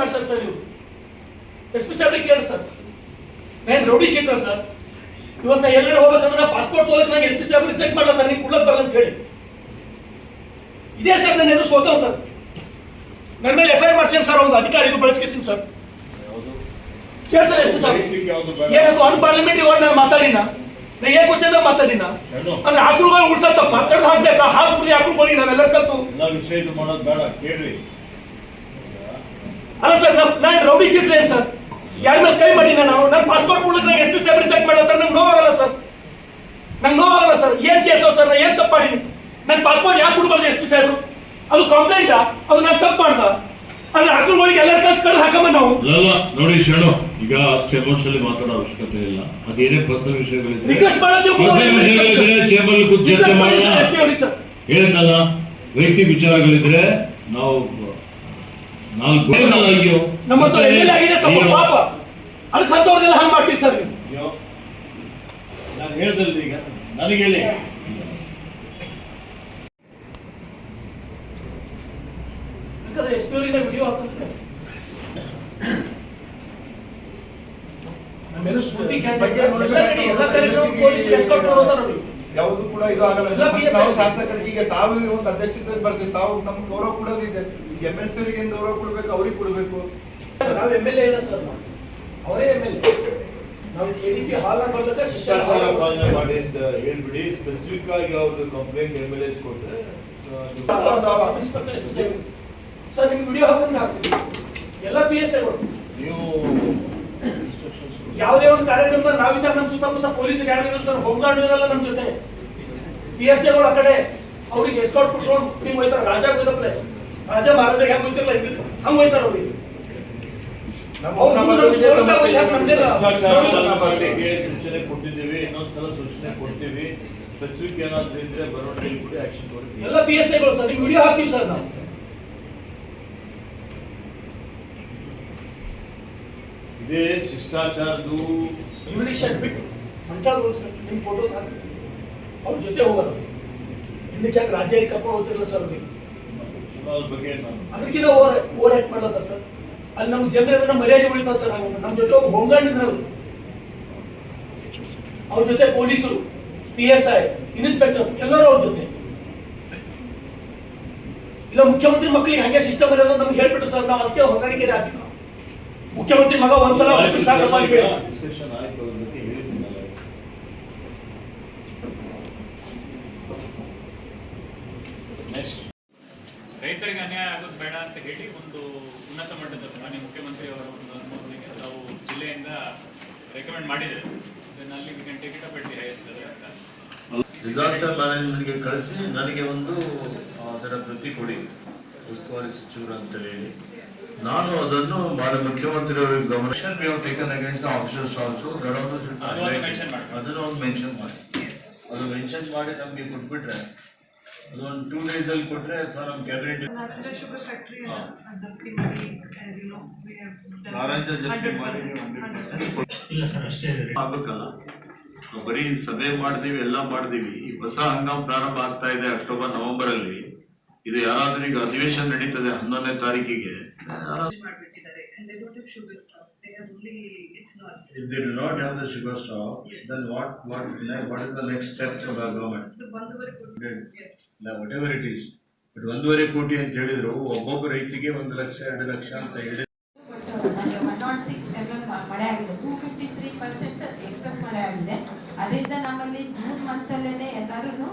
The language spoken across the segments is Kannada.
ಮಾಡ್ಸರ್ ಸರ್ ಇವ್ರು ಎಸ್ ಪಿ ಸಾಹೇಬ್ರಿಗೆ ಕೇಳಿ ಸರ್. ನಾನು ರೌಡಿ ಶೀಟರ್ ಸರ್? ಇವತ್ತು ನಾ ಎಲ್ಲರೂ ಹೋಗ್ಬೇಕಂದ್ರೆ ನಾ ಪಾಸ್ಪೋರ್ಟ್ ತೊಗೊಳಕ್ ನಂಗೆ ಎಸ್ ಪಿ ಸಾಹೇಬ್ ರಿಜೆಕ್ಟ್ ಮಾಡಲ್ಲ ನನಗೆ ಕುಳ್ಳಕ್ ಬರಲ್ಲ ಅಂತ ಹೇಳಿ. ಇದೇ ಸರ್ ನನ್ನ ಎದುರು ಸೋತವ್ ಸರ್. ನನ್ನ ಮೇಲೆ ಎಫ್ ಐ ಆರ್ ಮಾಡ್ಸೇನೆ ಸರ್ ಒಂದು ಅಧಿಕಾರಿ ಇದು ಬಳಸ್ಕೇಸಿನ್ ಸರ್. ಕೇಳಿ ಸರ್ ಎಸ್ ಪಿ ಸಾಹೇಬ್ ಅನ್ ಪಾರ್ಲಿಮೆಂಟ್ ವರ್ಡ್ ನಾನು ಮಾತಾಡಿನ? ನಾ ಏನ್ ಕ್ವಶನ್ ಮಾತಾಡಿನ? ಅಂದ್ರೆ ಆಕಳುಗಳು ಉಳ್ಸತ್ತಪ್ಪ ಕಡ್ದು ಹಾಕ್ಬೇಕಾ? ಹಾಲು ಕುಡಿ ಆಕಳುಗಳಿಗೆ ನಾವೆಲ್ಲ ಕಲ್ತು. ಎಲ್ಲ ವಿಷಯ ಮಾಡೋದು ಬೇಡ ಕೇಳ್ರಿ. ಅಲ್ಲ ಸರ್ ನಮ್ ನಾನು ರೌಡಿ ಶೀಟ್ರೆ ಸರ್. ಯಾರ ಮೇಲೆ ಕೈ ಮಾಡಿ ನಾನು ನನ್ನ ಪಾಸ್ಪೋರ್ಟ್ ಕೊಡಕ್ಕೆ ನಾನು ಎಸ್ ಪಿ ಚೆಕ್ ಮಾಡತ್ತ ನಂಗೆ ನೋವಾಗಲ್ಲ ಸರ್. ನಂಗೆ ನೋವಾಗಲ್ಲ ಸರ್. ಏನ್ ಕೇಸೋ ಸರ್ ನಾ ಏನ್ ತಪ್ಪು ಮಾಡೀನಿ? ನನ್ನ ಪಾಸ್ಪೋರ್ಟ್ ಯಾಕೆ ಕೊಡ್ಬಾರ್ದು ಎಸ್ ಪಿ ಸಾಹೇಬ್ರು? ಅದು ಕಂಪ್ಲೇಂಟಾ ಅದು ನಾನು ತಪ್ಪು ಮಾಡ್ದ? ಅಂದ್ರೆ ಆಕಳುಗಳಿಗೆ ಎಲ್ಲ ಕಳ್ದು ಹಾಕಮ್ಮ ನಾವು. ಅಲ್ಲ ನೋಡಿ ಶರಣು ಈಗ ಅಷ್ಟು ಎಮೋಷನಲಿ ಮಾತಾಡೋ ಅವಶ್ಯಕತೆ ಇಲ್ಲ. ಅದೇನೇ ಪರ್ಸನಲ್ ವಿಷಯಗಳಿದ್ರೆ ರಿಕ್ವೆಸ್ಟ್ ಮಾಡೋದು ಪರ್ಸನಲ್ ವಿಷಯಗಳಿದ್ರೆ ಚೇಂಬರ್ ಕೂತ್ ಚರ್ಚೆ ಮಾಡೋಣ ಹೇಳ್ತಲ್ಲ ವ್ಯಕ್ತಿ ವಿಚಾರಗಳಿದ್ರೆ ನಾವು ನಾಲ್ಕು ಅಯ್ಯೋ. ನಮ್ಮ ಹತ್ರ ಎಲ್ಲಿ ಆಗಿದೆ ತಮ್ಮ. ಪಾಪ. ಅದಕ್ಕೆ ಅಂಥವ್ರಿಗೆಲ್ಲ ಹಂಗೆ ಮಾಡ್ತೀವಿ ಸರ್ ನೀವು? ಅಯ್ಯೋ. ನಾನು ಹೇಳ್ದಲ್ರಿ ಈಗ. ನನಗೆ ಹೇಳಿ. ಬೇಕಾದ್ರೆ ಎಸ್ ಪಿ ಅವರಿಗೆ ವಿಡಿಯೋ ನಮ್ಮೆಲ್ಲ ಸ್ಮೃತಿ ಕ್ಯಾಂಟೀನ್ ಎಲ್ಲ ಕಡೆ ಎಲ್ಲ ಕಾರ್ಯಕ್ರಮ ಪೊಲೀಸ್ ಎಸ್ಕಾರ್ಟ್ ನೋಡಿ. ಯಾವುದು ಕೂಡ ಇದು ಆಗಲ್ಲ ನಾವು ಶಾಸಕರಿಗೆ ಈಗ ತಾವು ಒಂದು ಅಧ್ಯಕ್ಷತೆ ಬರ್ತೀವಿ. ತಾವು ನಮ್ಗೆ ಗೌರವ ಕೊಡೋದಿದೆ ಈಗ ಎಂ ಎಲ್ ಸಿ ಅವರಿಗೆ ಗೌರವ ಕೊಡ್ಬೇಕು ಅವ್ರಿಗೆ ಕೊಡ್ಬೇಕು. ನಾವು ಎಂ ಎಲ್ ಎ ಇಲ್ಲ ಸರ್ ನಾವು ಅವರೇ ಎಂ ಎಲ್ ಎ ನಾವು ಕೆ ಡಿ ಪಿ ಹಾಲ್ ಬರ್ಲಿಕ್ಕೆ ಶಿಕ್ಷಣ ಮಾಡಿ ಅಂತ ಹೇಳ್ಬಿಡಿ. ಸ್ಪೆಸಿಫಿಕ್ ಆಗಿ ಅವ್ರದ್ದು ಕಂಪ್ಲೇಂಟ್ ಎಂ ಎಲ್ ಎಸ್ ಕೊಟ್ರೆ ಸರ್ ನಿಮ್ಗೆ ವಿಡಿಯೋ ಹಾಕಂದ್ರೆ ಹಾಕ್ತೀವಿ ಎಲ್ಲ ಪಿ ಎಸ್ ಐ ನೀವು ಯಾವುದೇ ಒಂದು ಕಾರ್ಯಕ್ರಮದ ನಾವಿದ್ದಾಗ ನಮ್ಮ ಸುತ್ತಮುತ್ತ ಪೊಲೀಸ್ ಯಾರು ಇರಲ್ಲ ಸರ್ ಹೋಮ್ ಗಾರ್ಡ್ ಇರಲ್ಲ ನಮ್ಮ ಜೊತೆ. ಪಿ ಎಸ್ ಎಗಳು ಆ ಕಡೆ ಅವ್ರಿಗೆ ಎಸ್ಕೌಟ್ ಕೊಡ್ಸ್ಕೊಂಡು ಹಿಂಗ್ ಹೋಯ್ತಾರ. ರಾಜ ಹೋಯ್ತಪ್ಲೆ ರಾಜ ಮಹಾರಾಜ ಹೆಂಗ್ ಹೋಯ್ತಿರಲ್ಲ ಹಿಂದಕ್ಕೆ? ಹಂಗ್ ಹೋಯ್ತಾರ ಅವ್ರಿಗೆ. ಸೂಚನೆ ಕೊಟ್ಟಿದ್ದೀವಿ ಇನ್ನೊಂದ್ಸಲ ಸೂಚನೆ ಕೊಡ್ತೀವಿ. ಸ್ಪೆಸಿಫಿಕ್ ಏನಾದ್ರು ಇದ್ರೆ ಬರೋಣ ಎಲ್ಲ ಪಿ ಎಸ್ ಐಗಳು ಸರ್ ವಿಡಿಯೋ ಹಾಕ್ತೀವಿ ಸರ್ ನಾವು. ಇದೇ ಶಿಷ್ಟಾಚಾರದ್ದು. ಇಂಗ್ಲೀಷಲ್ಲಿ ಬಿಟ್ಟು ಮಂಟಾಳ್ಗಳು ಸರ್ ನಿಮ್ಮ ಫೋಟೋ ಹಾಕಿ. ಅವ್ರ ಜೊತೆ ಹೋಗೋದು. ಹಿಂದಕ್ಕೆ ಯಾಕೆ ರಾಜ್ಯ ಕರ್ಕೊಂಡು ಹೋಗ್ತಿರಲ್ಲ ಸರ್ ಅವ್ರಿಗೆ? ಅದ್ರ ಬಗ್ಗೆ ನಾನು ಅದಕ್ಕಿಂತ ಓವರ್ ಓವರ್ ಆಕ್ಟ್ ಮಾಡ್ಲತ್ತ ಸರ್ ಅಲ್ಲಿ ನಮ್ಮ ಜನರ ಮರ್ಯಾದೆ ಉಳಿತಾವ ಸರ್ ನಾವು ನಮ್ಮ ಜೊತೆ ಒಬ್ಬ ಹೋಮ್ಗಾರ್ಡ್ ಅವ್ರ ಜೊತೆ ಪೊಲೀಸರು ಪಿ ಎಸ್ ಐ ಇನ್ಸ್ಪೆಕ್ಟರ್ ಎಲ್ಲರೂ ಅವ್ರ ಜೊತೆ. ಇಲ್ಲ ಮುಖ್ಯಮಂತ್ರಿ ಮಕ್ಕಳಿಗೆ ಹಾಗೆ ಸಿಸ್ಟಮ್ ಇರೋದು ನಮ್ಗೆ ಹೇಳ್ಬಿಟ್ಟು ಸರ್ ನಾವು ಅದಕ್ಕೆ ಹೊಂದಾಣಿಕೆ ಹಾಕಿ ಮುಖ್ಯಮಂತ್ರಿ ಮಗ ಒಂದ್ಸಲ ಸಾಕಪ್ಪ ರೈತರಿಗೆ ಅನ್ಯಾಯ ಆಗೋದು ಬೇಡ ಅಂತ ಹೇಳಿ ಒಂದು ಉನ್ನತ ಮಟ್ಟದ ಮಾನ್ಯ ಮುಖ್ಯಮಂತ್ರಿ ಅವರ ಒಂದು ಅನುಮೋದನೆಗೆ ನಾವು ಜಿಲ್ಲೆಯಿಂದ ರೆಕಮೆಂಡ್ ಮಾಡಿದ್ದೇವೆ ಅಲ್ಲಿ ವಿ ಕ್ಯಾನ್ ಟೇಕ್ ಅಂತ up at the highest disaster ಮ್ಯಾನೇಜ್ಮೆಂಟ್ಗೆ ಕಳಿಸಿ ನನಗೆ ಒಂದು ಅದರ ಪ್ರತಿ ಕೊಡಿ. ಉಸ್ತುವಾರಿ ಸಚಿವರು ಅಂತ ಹೇಳಿ. ನಾನು ಅದನ್ನು ಮಾನ್ಯ ಮುಖ್ಯಮಂತ್ರಿ ಅವರಿಗೆ ಗಮನ we have taken against the officers also that also ಅದನ್ನು ಒಂದು ಮೆನ್ಷನ್ ಮಾಡಿ. ಅದು ಮೆನ್ಷನ್ ಮಾಡಿ ನಮಗೆ ಕೊಟ್ಬಿಟ್ರೆ ಅದು ಒಂದು ಟೂ ಡೇಸ್ ಅಲ್ಲಿ ಕೊಟ್ರೆ ಅಥವಾ ನಮ್ಮ ಕ್ಯಾಬಿನೆಟ್ percent, hundred percent. ಆಗ್ಬೇಕಲ್ಲ? ನಾವು ಬರೀ ಸಭೆ ಮಾಡಿದೀವಿ ಎಲ್ಲ ಮಾಡಿದೀವಿ. ಈ ಹೊಸ ಹಂಗಾಮ ಪ್ರಾರಂಭ ಆಗ್ತಾ ಇದೆ ಅಕ್ಟೋಬರ್ ನವೆಂಬರ್ ಅಲ್ಲಿ ಇದು ಯಾರಾದ್ರೂ ಈಗ ಅಧಿವೇಶನ ನಡೀತದೆ ಹನ್ನೊಂದನೇ ತಾರೀಕಿಗೆ ಮಾಡ್ಬಿಟ್ಟಿದ್ದಾರೆ and they don't have sugar stock, they have only ethanol. If they do not have the sugar stock, then what, what, what is the next step of government? So ಒಂದೂವರೆ ಕೋಟಿ, yes. Whatever it is. But ಒಂದೂವರೆ ಕೋಟಿ ಅಂತ ಹೇಳಿದ್ರು ಒಬ್ಬೊಬ್ಬ ರೈತರಿಗೆ ಒಂದು ಲಕ್ಷ ಎರಡು ಲಕ್ಷ ಅಂತ ಹೇಳಿ ಬಟ್ ನಮಗೆ one nought six M L ಮಳೆ ಆಗಿದೆ two fifty three percent excess ಮಳೆ ಆಗಿದೆ ಅದರಿಂದ ನಮ್ಮಲ್ಲಿ ಜೂನ್ ಮಂತಲ್ಲೇ ಎಲ್ಲರೂ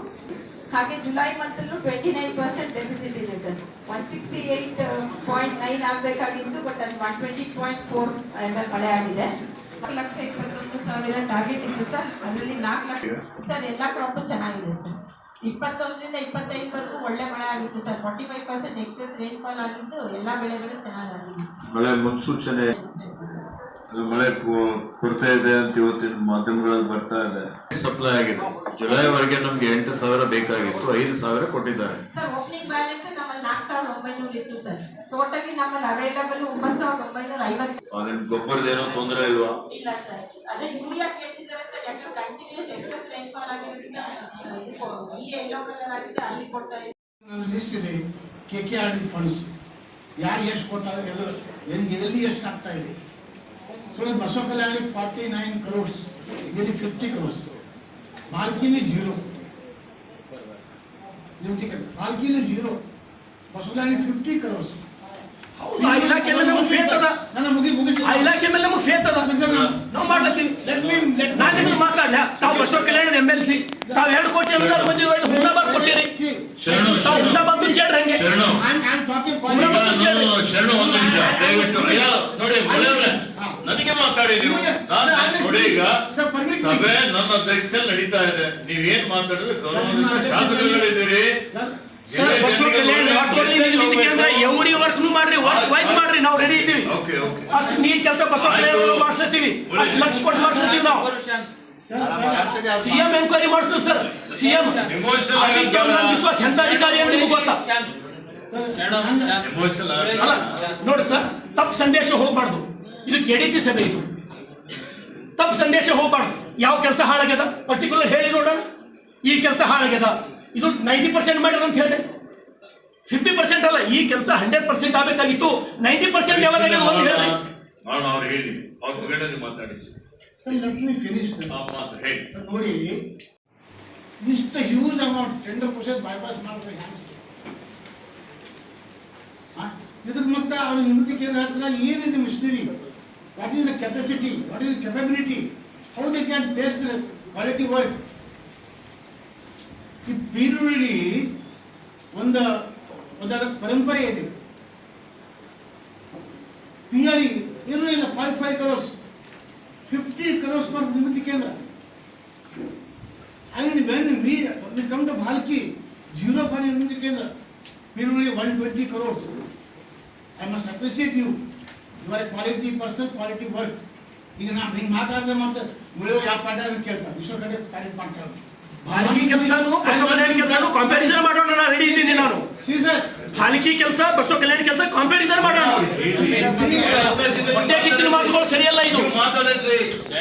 ಹಾಗೆ ಜುಲೈ ಮಂತಲ್ಲೂ ಟ್ವೆಂಟಿ ನೈನ್ ಪರ್ಸೆಂಟ್ ಡೆಫಿಸಿಟ್ ಇದೆ sir. One sixty eight point nine ಆಗಬೇಕಾಗಿತ್ತು ಬಟ್ ಅದು one twenty point four M L ಮಳೆ ಆಗಿದೆ. ಲಕ್ಷ ಇಪ್ಪತ್ತೊಂದು ಸಾವಿರ ಟಾರ್ಗೆಟ್ ಇತ್ತು ಸರ್. ಅದರಲ್ಲಿ ನಾಲ್ಕು ಲಕ್ಷ ಸರ್, ಎಲ್ಲ ಕ್ರಾಪು ಚೆನ್ನಾಗಿದೆ ಸರ್. ಇಪ್ಪತ್ತೊಂದರಿಂದ ಇಪ್ಪತ್ತೈದವರೆಗೂ ಒಳ್ಳೆ ಮಳೆ ಆಗಿತ್ತು sir. Forty five percent excess rainfall ಆಗಿದ್ದು, ಎಲ್ಲ ಬೆಳೆಗಳು ಚೆನ್ನಾಗಾಗಿದೆ. ಮಳೆ ಮುನ್ಸೂಚನೆ ಮಳೆ ಕೊರತೆ ಇದೆ ಅಂತ ಇವತ್ತಿನ ಮಾಧ್ಯಮಗಳಲ್ಲಿ ಬರ್ತಾ ಇದೆ. ಸಪ್ಲೈ ಆಗಿದೆ. ಜುಲೈವರೆಗೆ ನಮ್ಗೆ ಎಂಟು ಸಾವಿರ ಬೇಕಾಗಿತ್ತು ಐದು ಸಾವಿರ ಕೊಟ್ಟಿದ್ದಾರೆ. ಸರ್ ಓಪನಿಂಗ್ ಬ್ಯಾಲೆನ್ಸ್ ನಮ್ಮಲ್ಲಿ ನಾಲ್ಕು ಸಾವಿರದ ಒಂಬೈನೂರು ಇತ್ತು ಸರ್ ಟೋಟಲಿ ನಮ್ಮಲ್ಲಿ ಅವೈಲಬಲ್ ಒಂಬತ್ತು ಸಾವಿರದ ಒಂಬೈನೂರ ಐವತ್ತು. ನಿಮ್ ಗೊಬ್ಬರದೇನೋ ತೊಂದರೆ ಇಲ್ವಾ? ಇಲ್ಲ ಸರ್ ಅದೇ ಯೂರಿಯಾ ಕೇಳ್ತಿದ್ದಾರೆ ಸರ್ ಯಾಕಂದ್ರೆ ಕಂಟಿನ್ಯೂಸ್ ಎಕ್ಸಸ್ ರೈನ್ಫಾಲ್ ಆಗಿರೋದ್ರಿಂದ ಆ, ಇಲ್ಲಿ ಎಲ್ಲೋ ಕಲರ್ ಆಗಿದೆ ಅಲ್ಲಿ ಕೊಡ್ತಾ ಲಿಸ್ಟ್ ಇದೆ K K R D funds ಯಾರು ಎಷ್ಟು ಕೊಡ್ತಾರೆ ಎಲ್ಲ ಎಲ್ಲಿ ಎಲ್ಲಿ ಎಷ್ಟು ಆಗ್ತಾ ಇದೆ? So Basava Kalyana forty nine crores ಇಲ್ಲಿ ಫಿಫ್ಟಿ ಕ್ರೋರ್ಸ್ ಬಾಲ್ಕಿಲಿ ಜೀರೋ ಬಾಲ್ಕಿಲಿ ಜೀರೋ ಬಸವ ಕಲ್ಯಾಣಿ ಫಿಫ್ಟಿ ಕ್ರೋರ್ಸ್ ಹೌದು ಆ ಇಲಾಖೆ ಮೇಲೆ ನಮ್ಗೆ ಫೇತ್ ಅದ. ನನ್ನ ಮುಗಿ ಮುಗಿಸಿ. ಆ ಇಲಾಖೆ ಮೇಲೆ ನಮ್ಗೆ ಫೇತ್ ಅದ. ನಾವು ಮಾಡ್ಲತ್ತೀವಿ. ನಾನು ನಿಮ್ಗೆ ಮಾತಾಡ್ಲ? ತಾವು ಬಸವ ಕಲ್ಯಾಣದ ಎಂ ಎಲ್ ಸಿ ತಾವು ಎರಡು ಕೋಟಿ ಅನುದಾನ ಕೊಟ್ಟಿರಿ. ಶರಣು ತಾವು ಶರಣು ಹುಂಡಾಬಾದ್ ಕೇಳ್ರಿ ಹಂಗೆ ಶರಣು I'm, I'm talking ಈಗ quality. ನಾನು ಶರಣು ಒಂದು ನಿಮಿಷ ದಯವಿಟ್ಟು ಅಯ್ಯ ನೋಡಿ ಒಳ್ಳೆಯವ್ರೆ ನೀವು. ನಾನು ನೋಡಿ ಈಗ. ಸಭೆ ನನ್ನ ಅಧ್ಯಕ್ಷದಲ್ಲಿ ನಡೀತಾ ಇದೆ. ನೀವೇನ್ ಮಾತಾಡಿದ್ರೆ ಗೌರವ ಶಾಸಕರುಗಳಿದ್ದೀರಿ. ನಾಟ್ ಎವ್ರಿ ವರ್ಕ್ನು ಮಾಡ್ರಿ ವರ್ಕ್ ವೈಸ್ ಮಾಡ್ರಿ ನಾವು ರೆಡಿ ಇದ್ದೀವಿ. ಅಷ್ಟು ನೀರ್ ಕೆಲಸ ಬಸವ ಮಾಡಿಸ್ಲತ್ತೀವಿ. ಅಷ್ಟು ಲಕ್ಷ ಕೊಟ್ಟು ನಾವು. ಸಿಎಂ ಮಾಡಿಸ್ತೀವಿ ಸರ್. ಸಿಎಂ ವಿಶ್ವಾಸ ಎಂತ ಅಧಿಕಾರಿ ಅಂತ ನಿಮ್ಗೆ ಗೊತ್ತಾ? ನೋಡಿ ಸರ್ ತಪ್ಪು ಸಂದೇಶ ಹೋಗ್ಬಾರ್ದು. ಇದು ಕೆಡಿಪಿ ಸಭೆ ಇದು. ತಪ್ಪು ಸಂದೇಶ ಹೋಗ್ಬಾರ್ದು. ಯಾವ ಕೆಲಸ ಹಾಳಾಗ್ಯದ? ಪರ್ಟಿಕ್ಯುಲರ್ ಹೇಳಿ ನೋಡೋಣ. ಈ ಕೆಲಸ ಹಾಳಾಗ್ಯದ? ಇದು ನೈಂಟಿ ಪರ್ಸೆಂಟ್ ಮಾಡ್ಯಾರ ಅಂತ ಹೇಳಿದೆ. ಫಿಫ್ಟಿ ಪರ್ಸೆಂಟ್ ಅಲ್ಲ ಈ ಕೆಲಸ ಹಂಡ್ರೆಡ್ ಪರ್ಸೆಂಟ್ ಆಗಬೇಕಾಗಿತ್ತು. ನೈಂಟಿ ಪರ್ಸೆಂಟ್ ಯಾವಾಗ ಹೇಳಿ ನಾನು ಅವ್ರು ಹೇಳಿ. ಅವ್ರ ನೀವು ಮಾತಾಡಿ. Sir, let me finish. sir. ಆ ಮಾತು ಹೇಳಿ. ನೋಡಿ ಇಷ್ಟು huge amount tender percent bypass ಮಾಡ್ತಾರೆ ಹ್ಯಾಂಗ್ಸ್ ಇದ್ರ ಮತ್ತೆ ಅವ್ರ ನಿವೃತ್ತಿ ಕೇಂದ್ರ ಹತ್ರ ಏನಿದೆ machinery? What is the capacity what is the capability how they can taste quality work ಈ ಬೀರುಳ್ಳಿ ಒಂದು ಒಂದರ ಪರಂಪರೆ ಇದೆ ಪಿ ಐ ಏನೂ ಇಲ್ಲ five five crores fifty crores for Nimiti Kendra. And when we, we come to Bhalki, zero for Nimiti Kendra, we only one twenty crores. I must appreciate are quality person quality work ಈಗ ನಾ ಹಿಂಗೆ ಮಾತಾಡಿದ್ರೆ ಮತ್ತೆ ಉಳಿಯೋರು ಯಾವ ಪಾಠ ಅಂತ ಕೇಳ್ತಾರೆ. ವಿಶ್ವ ಕಡೆ ತಾರೀಫ್ ಮಾಡ್ತಾರೆ ಪಾಲಿಕೆ ಕೆಲಸನು ಬಸವ ಕಲ್ಯಾಣ ಕೆಲಸನು ಕಂಪ್ಯಾರಿಸನ್ ಮಾಡೋಣ ನಾನು ರೆಡಿ ಇದ್ದೀನಿ ನಾನು. See sir. ಪಾಲಿಕೆ ಕೆಲಸ ಬಸವ ಕಲ್ಯಾಣ ಕೆಲಸ ಕಂಪ್ಯಾರಿಸನ್ ಮಾಡೋಣ. ಹೊಟ್ಟೆ ಕಿಚ್ಚಿನ ಮಾತುಗಳು ಸರಿಯಲ್ಲ ಇದು. ಮಾತಾಡಿದ್ರಿ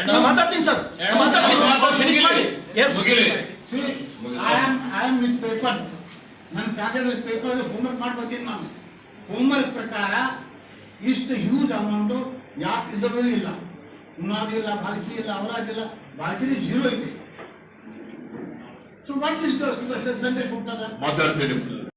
ನಾನು ಮಾತಾಡ್ತೀನಿ ಸರ್. ನಾನು ಮಾತಾಡ್ತೀನಿ. ಫಿನಿಶ್ ಮಾಡಿ. ಎಸ್ ಮುಗಿಲಿ. See, I am, I paper. ನನ್ನ ಕಾಗದ ಪೇಪರ್ ಹೋಮ್ವರ್ಕ್ ಮಾಡಿ ಬಂದಿದ್ದು ನಾನು. ಹೋಮ್ವರ್ಕ್ ಪ್ರಕಾರ ಇಷ್ಟು ಹ್ಯೂಜ್ ಅಮೌಂಟು ಯಾಕೆ ಇದರಲ್ಲೂ ಇಲ್ಲ. ಉನ್ನಾದಿ ಇಲ್ಲ ಬಾಲ್ಕಿ ಇಲ್ಲ, ಅವರಾಜ್ ಇಲ್ಲ ಬಾಲ್ಕಿಲಿ ಜೀರೋ ಇದೆ. ಸೊ ವಾಟ್ ಇಸ್ ಸಂದೇಶ ಹೋಗ್ತದ ಮಾತಾಡ್ತೀನಿ.